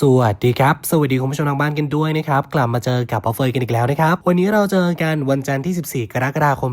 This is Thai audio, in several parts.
สวัสดีครับ สวัสดีคุณผู้ชมทางบ้านกันด้วยนะครับ กลับมาเจอกับอัลเฟยกันอีกแล้วนะครับ วันนี้เราเจอกันวันจันทร์ที่ 14 กรกฎาคม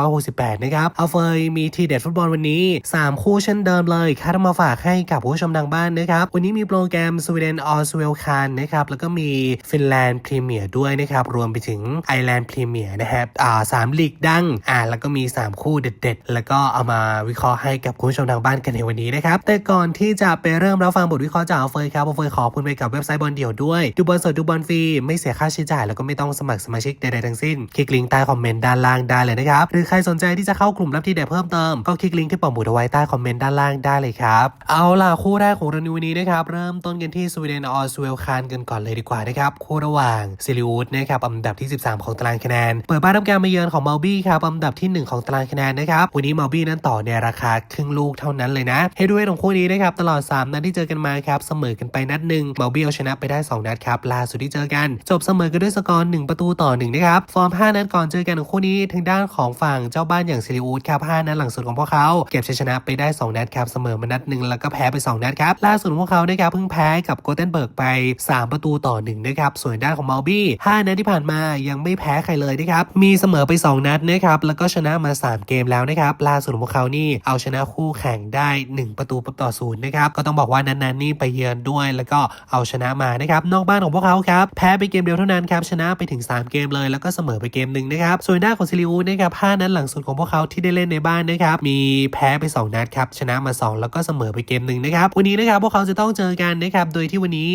2568 นะครับอัลเฟยมีทีเด็ดฟุตบอลวันนี้ 3 คู่เช่นเดิมเลยคัดมาฝากให้กับผู้ชมทางบ้านนะครับ วันนี้มีโปรแกรมสวีเดนออสเวลคานนะครับ แล้วก็มีฟินแลนด์พรีเมียร์ด้วยนะครับ รวมไปถึงไอร์แลนด์พรีเมียร์นะครับ อ่าสามลีกดัง อ่า แล้วก็มี 3 คู่เด็ด ๆ แล้วก็เอามาวิเคราะห์ให้กับคุณผู้ชมทางบ้านกันในวันนี้นะครับ แต่ก่อนที่จะไปเริ่มรับฟังบทวิเคราะห์จากอัลเฟยครับอัลเฟยขออบคุณไปกับเว็บไซต์บอลเดี่ยวด้วย ดูบอลสดดูบอลฟรีไม่เสียค่าใช้จ่ายแล้วก็ไม่ต้องสมัครสมาชิกใดๆทั้งสิ้น คลิกลิงก์ใต้คอมเมนต์ด้านล่างได้เลยนะครับ หรือใครสนใจที่จะเข้ากลุ่มรับที่เด็ดเพิ่มเติมก็คลิกลิงก์ที่ปักหมุดไว้ใต้คอมเมนต์ด้านล่างได้เลยครับ เอาล่ะคู่แรกของเราในวันนี้นะครับเริ่มต้นกันที่สวีเดนออสเวลคานกันก่อนเลยดีกว่านะครับคู่ระหว่างซิลิอูดนะครับอันดับที่ 13 ของตารางคะแนน เปิดบ้านทำการมาเยือนของมัลบี้ครับอันดับที่ 1 ของตารางคะแนนนะครับวันนี้มัลบี้นั้นต่อในราคาครึ่งลูกเท่านั้นเลยนะ ให้ด้วยของคู่นี้นะครับตลอด 3 นัดที่เจอกันมาครับเสมอกันไปนัดหนึ่งมัลบี้เอาชนะไปได้ 2 นัดครับล่าสุดที่เจอกัน จบเสมอกันด้วยสกอร์1ประตูต่อ1นะครับฟอร์ม 5 นัดก่อนเจอกันของคู่นี้ทางด้านของฝั่งเจ้าบ้านอย่างซิลิอูดครับ5นัดหลังสุดของพวกเขาเก็บชัยชนะไปได้ 2 นัดครับเสมอมานัดหนึ่งแล้วก็แพ้ไป 2 นัดครับล่าสุดของพวกเขานะครับเพิ่งแพ้กับโกเทนเบิร์กไป 3 ประตูต่อ1นะครับส่วนด้านของมัลบี้5นัดที่ผ่านมายังไม่แพ้ใครเลยนะครับมีเสมอไป 2 นัดนะครับแล้วก็ชนะมา 3 เกมแล้วนะครับล่าสุดของพวกเขานี่เอาชนะคู่แข่งได้ 1 ประตูต่อศูนย์นะครับก็ต้องบอกว่านั้นๆนี่ไปเยือนด้วยแล้วก็เอาชนะมานะครับนอกบ้านของพวกเขาครับแพ้ไปเกมเดียวเท่านั้นครับชนะไปถึง 3 เกมเลยแล้วก็เสมอไปเกมหนึ่งนะครับส่วนด้านของซิลิอูนะครับ5นัดหลังสุดของพวกเขาที่ได้เล่นในบ้านนะครับมีแพ้ไป 2 นัดครับชนะมา 2 แล้วก็เสมอไปเกมหนึ่งนะครับวันนี้นะครับพวกเขาจะต้องเจอกันนะครับโดยที่วันนี้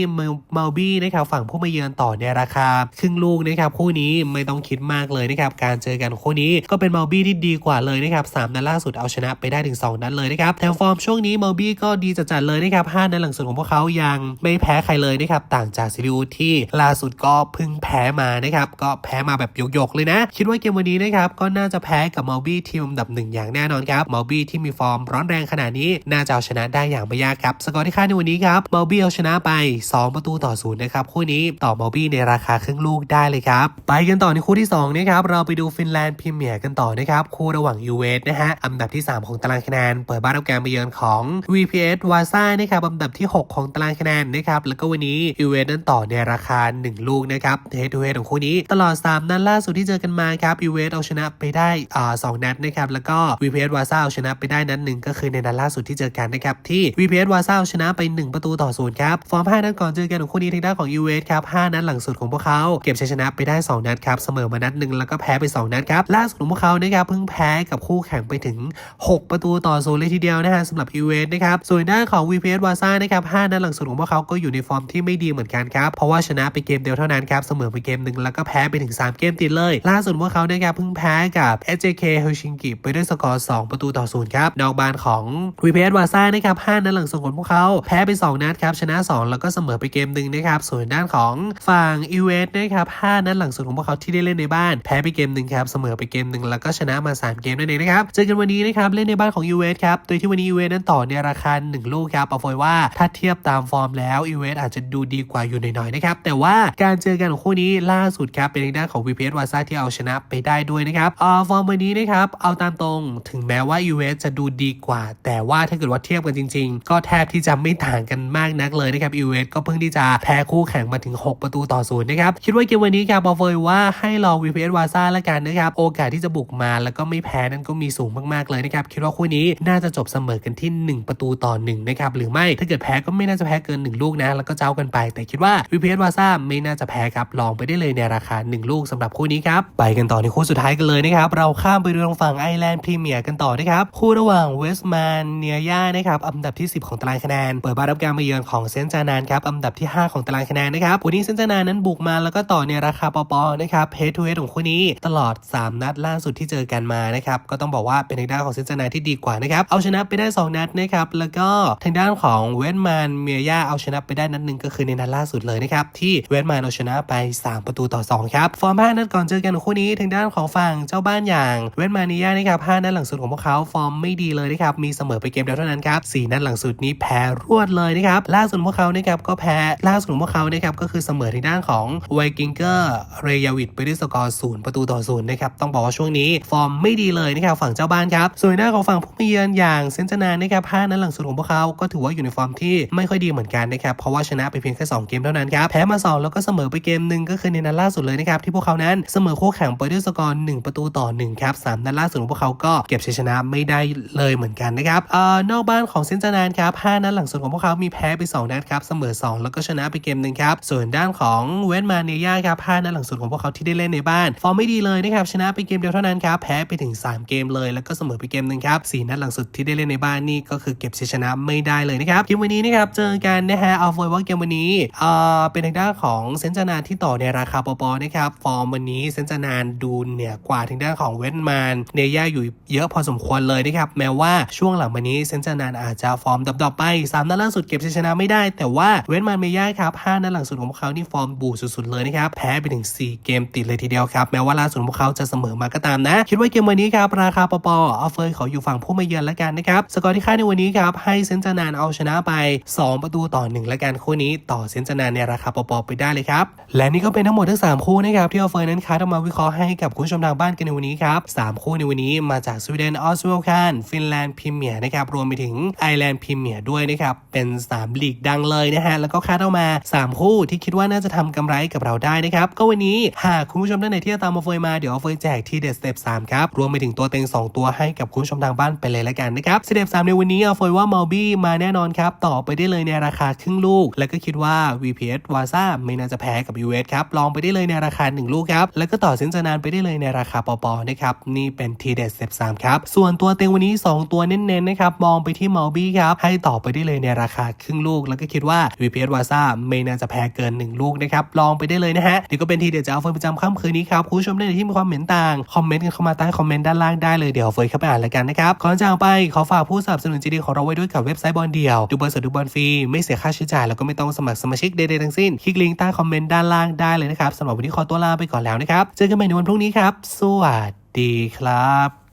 เมลบี้นะครับฝั่งผู้มาเยือนต่อในราคาครึ่งลูกนะครับคู่นี้ไม่ต้องคิดมากเลยนะครับการเจอกันคู่นี้ก็เป็นเมลบี้ที่ดีกว่าเลยนะครับสามนัดล่าสุดเอาชนะไปได้ถึง 2 นัดเลยนะครับแถมฟอร์มช่วงนี้เมลบี้ก็ดีจัดๆเลยนะครับ5นัดหลังสุดของพวกเขายังไม่แแพ้ใครเลยนะครับต่างจากซิลิอูที่ล่าสุดก็เพิ่งแพ้มานะครับก็แพ้มาแบบยกๆเลยนะ คิดว่าเกมวันนี้นะครับก็น่าจะแพ้กับเมลบี้ทีมอันดับหนึ่งอย่างแน่นอนครับเมลบี้ที่มีฟอร์มร้อนแรงขนาดนี้น่าจะเอาชนะได้อย่างไม่ยากครับสกอร์ที่คาดในวันนี้ครับเมลบี้เอาชนะไป 2 ประตูต่อศูนย์นะครับคู่นี้ต่อเมลบี้ในราคาครึ่งลูกได้เลยครับไปกันต่อในคู่ที่2นะครับเราไปดูฟินแลนด์พรีเมียร์กันต่อนะครับคู่ระหว่างยูเวสนะฮะอันดับที่ 3 ของตารางคะแนนเปิดบ้านรับการมาเยือนของ VPS วาซ่านะครับอันดับที่ 6 ของตารางคะแนนนะครับแล้วก็วันนี้ยูเวสนั้นต่อในราคา 1 ลูกนะครับเฮดทูเฮดของคู่นี้ตลอด 3 นัดล่าสุดที่เจอกันมาครับยูเวสเอาชนะไปได้อ่าสองนัดนะครับ แล้วก็ VPS วาซ่าเอาชนะไปได้นัดหนึ่งก็คือในนัดล่าสุดที่เจอกันนะครับที่ VPS วาซ่าเอาชนะไป 1 ประตูต่อศูนย์ครับฟอร์ม5นัดก่อนเจอกันของคู่นี้ทางด้านของยูเวสครับ5นัดหลังสุดของพวกเขาเก็บชัยชนะไปได้ 2 นัดครับเสมอมานัดหนึ่งแล้วก็แพ้ไป 2 นัดครับล่าสุดของพวกเขานะครับเพิ่งแพ้กับคู่แข่งไปถึง 6 ประตูต่อศูนย์เลยทีเดียวนะฮะสำหรับยูเวสนะครับส่วนด้านของ VPS วาซ่านะครับ5นัดหลังสุดของพวกเขาก็อยู่ในฟอร์มที่ไม่ดีเหมือนกันครับ เพราะว่าชนะไปเกมเดียวเท่านั้นครับ เสมอไปเกมหนึ่งแล้วก็แพ้ไปถึง 3 เกมติดเลย ล่าสุดพวกเขาเนะครับเพิ่งแพ้กับ SJK เฮลชิงกิไปด้วยสกอร์ 2 ประตูต่อศูนย์ครับนอกบ้านของ VPS วาซ่านะครับ5นัดหลังสุดของพวกเขาแพ้ไป 2 นัดครับชนะ 2 แล้วก็เสมอไปเกมหนึ่งนะครับส่วนด้านของฝั่งอีเวสนะครับ5นัดหลังสุดของพวกเขาที่ได้เล่นในบ้านแพ้ไปเกมหนึ่งครับเสมอไปเกมหนึ่งแล้วก็ชนะมา 3 เกมนั่นเองนะครับเจอกันวันนี้นะครับเล่นในบ้านของอีเวสครับโดยที่วันนี้อีเวสนั้นต่อในราคา1ลูกครับเอาไว้ว่าถ้าเทียบตามฟอร์มแล้วอีเวสอาจจะดูดีกว่าอยู่หน่อยๆนะครับแต่ว่าการเจอกันของคู่นี้ล่าสุดครับเป็นทางด้านของ VPS วาซ่าที่เอาชนะไปได้ด้วยนะครับอ่าฟอร์มวันนี้นะครับเอาตามตรงถึงแม้ว่า US จะดูดีกว่า แต่ว่าถ้าเกิดว่าเทียบกันจริง ๆ ก็แทบที่จะไม่ต่างกันมากนักเลยนะครับ US ก็เพิ่งที่จะแพ้คู่แข่งมาถึง 6 ประตูต่อศูนย์นะครับคิดว่าเกมวันนี้ครับบอกเลยว่าให้ลอง VPS วาซ่าละกันนะครับโอกาสที่จะบุกมาแล้วก็ไม่แพ้นั้นก็มีสูงมากๆเลยนะครับคิดว่าคู่นี้น่าจะจบเสมอกันที่ 1 ประตูต่อ1นะครับหรือไม่ถ้าเกิดแพ้ก็ไม่น่าจะแพ้เกิน 1 ลูกนะ แล้วก็เจ้ากันไป แต่คิดว่า VPS วาซ่าไม่น่าจะแพ้ครับ ลองไปได้เลยในราคา 1 ลูกสำหรับคู่นี้ครับ ไปกันต่อในคู่สุดท้ายกันเลยนะครับ เราข้ามไปดูทางฝั่งไอแลนด์พรีเมียร์กันต่อนะครับ คู่ระหว่างเวสต์แมนเนียย่านะครับ อันดับที่ 10 ของตารางคะแนน เปิดบ้านรับการมาเยือนของเซนจานานครับ อันดับที่ 5 ของตารางคะแนนนะครับ วันนี้เซนจานานนั้นบุกมาแล้วก็ต่อในราคาปอปอนะครับเฮดทูเฮดของคู่นี้ตลอด 3 นัดล่าสุดที่เจอกันมานะครับ ก็ต้องบอกว่าเป็นทางด้านของเซนจานานที่ดีกว่านะครับ เอาชนะไปได้ 2 นัดนะครับ แล้วก็ทางด้านของเวสต์แมนเมียย่าเอาชนะไปได้นัดหนึ่งก็คือในนัดล่าสุดเลยนะครับที่เวสต์แมนเอาชนะไป 3 ประตูต่อ 2 ครับ ฟอร์ม5นัดก่อนเจอกันของคู่นี้ทางด้านของฝั่งเจ้าบ้านอย่างเวสต์แมนเนียนะครับ5นัดหลังสุดของพวกเขาฟอร์มไม่ดีเลยนะครับมีเสมอไปเกมเดียวเท่านั้นครับ4นัดหลังสุดนี้แพ้รวดเลยนะครับล่าสุดพวกเขานะครับก็แพ้ล่าสุดของพวกเขานะครับก็คือเสมอทางด้านของไวกิงเกอร์เรยาวิดไปด้วยสกอร์ศูนย์ประตูต่อศูนย์นะครับต้องบอกว่าช่วงนี้ฟอร์มไม่ดีเลยนะครับฝั่งเจ้าบ้านครับส่วนหน้านของฝั่งผู้มาเยือนอย่างเซนจานานนะครับ5นัดหลังสุดของพวกเขาก็ถือว่าอยู่ในฟอร์มที่ไม่ค่อยดีเหมือนกันนะครับเพราะว่าชนะไปเพียงแค่2เกมเท่านั้นครับแพ้มาสองแล้วก็เสมอไปเกมหนึ่งก็คือในนัดล่าสุดเลยนะครับที่พวกเขานั้นเสมอคู่แข่งไปด้วยสกอร์1ประตูต่อ1ครับสามนัดล่าสุดของพวกเขาก็เก็บชัยชนะไม่ได้เลยเหมือนกันนะครับเอ่อนอกบ้านของเซนต์จานานครับห้านัดหลังสุดของพวกเขามีแพ้ไป 2 นัดครับเสมอ 2 แล้วก็ชนะไปเกมหนึ่งครับส่วนด้านของเวนมาเนียครับห้านัดหลังสุดของพวกเขาที่ได้เล่นในบ้านฟอร์มไม่ดีเลยนะครับชนะไปเกมเดียวเท่านั้นครับแพ้ไปถึง 3 เกมเลยแล้วก็เสมอไปเกมหนึ่งครับสี่นัดหลังสุดที่ได้เล่นในบ้านนี่ก็คือเก็บชัยชนะไม่ได้เลยนะครับเกมวันนี้นะครับเจอกันนะฮะเอาไว้ว่าเกมวันนี้เป็นทางด้านของเซนจานานที่ต่อในราคาปอๆนะครับ ฟอร์มวันนี้เซนจานานดูเหนือกว่าทางด้านของเวนมานเนย่าอยู่เยอะพอสมควรเลยนะครับ แม้ว่าช่วงหลังวันนี้เซนจานานอาจจะฟอร์มดรอปๆไปสามนัดล่าสุดเก็บชัยชนะไม่ได้ แต่ว่าเวนมานเมย่าครับห้านัดหลังสุดของพวกเขานี่ฟอร์มบูดสุดๆเลยนะครับ แพ้ไปถึง 4 เกมติดเลยทีเดียวครับ แม้ว่าล่าสุดของพวกเขาจะเสมอมาก็ตามนะ คิดว่าเกมวันนี้ครับราคาปอๆเอาเฟยขออยู่ฝั่งผู้มาเยือนแล้วกันนะครับ สกอร์ที่คาดในวันนี้ครับให้เซนจานานเอาชนะไป 2 ประตูต่อ1แล้วกันคู่นี้ต่อเซนจนาในราคาปอๆไปได้เลยครับ และนี่ก็เป็นทั้งหมดทั้ง 3 คู่นะครับที่เอาเฟยนั้นคัดออกมาวิเคราะห์ให้กับคุณผู้ชมทางบ้านกันในวันนี้ครับสามคู่ในวันนี้มาจากสวีเดนออสเวลคันฟินแลนด์พรีเมียร์นะครับรวมไปถึงไอร์แลนด์พรีเมียร์ด้วยนะครับเป็น3ลีกดังเลยนะฮะแล้วก็คัดออกมา 3 คู่ที่คิดว่าน่าจะทำกำไรกับเราได้นะครับก็วันนี้หากคุณผู้ชมท่านไหนที่จะตามมาเฟยมาเดี๋ยวเอาเฟยแจกที่เด็ดสเต็ป3ครับรวมไปถึงตัวเต็ง2 ตัวให้กับคุณผู้ชมทางบ้านไปเลยละกันนะครับสเต็ป3ในวันนี้เอาเฟยว่ามาบี้มาแน่นอนครับต่อไปได้เลยในราคาครึ่งลูก แล้วก็คิดว่า VPS วาซ่าไม่น่าจะแพ้กับ US ครับ ลองไปได้เลยในราคา 1 ลูกครับ แล้วก็ต่อส้นจานานไปได้เลยในราคาปอปอนะครับ นี่เป็นทีเด็ดสเต็ป3ครับ ส่วนตัวเต็งวันนี้ 2 ตัวเน้นๆนะครับ มองไปที่มาบี้ครับ ให้ต่อไปได้เลยในราคาครึ่งลูก แล้วก็คิดว่า VPS วาซ่าไม่น่าจะแพ้เกิน 1 ลูกนะครับ ลองไปได้เลยนะฮะนี่ก็เป็นทีเด็ดจากเอาเฟยประจำค่ำคืนนี้ครับคุณผู้ชมไหนที่มีความเห็นต่างคอมเมนต์กันเข้ามาใต้คอมเมนต์ด้านล่างได้เลยเดี๋ยวเฟยเข้าไปอ่านแล้วกันนะครับก่อนจากไปขอฝากผู้สนับสนุนจีดีของเราไว้ด้วยกับเว็บไซต์บอลเดียวดูบอลสดดูบอลฟรีไม่เสียค่าใช้จ่ายแล้วก็ไม่ต้องสมัครสมาชิกใดๆทั้งสิ้น คลิกลิงก์ใต้คอมเมนต์ด้านล่างได้เลยนะครับสำหรับวันนี้ขอตัวลาไปก่อนแล้วนะครับ เจอกันใหม่ในวันพรุ่งนี้ครับ สวัสดีครับ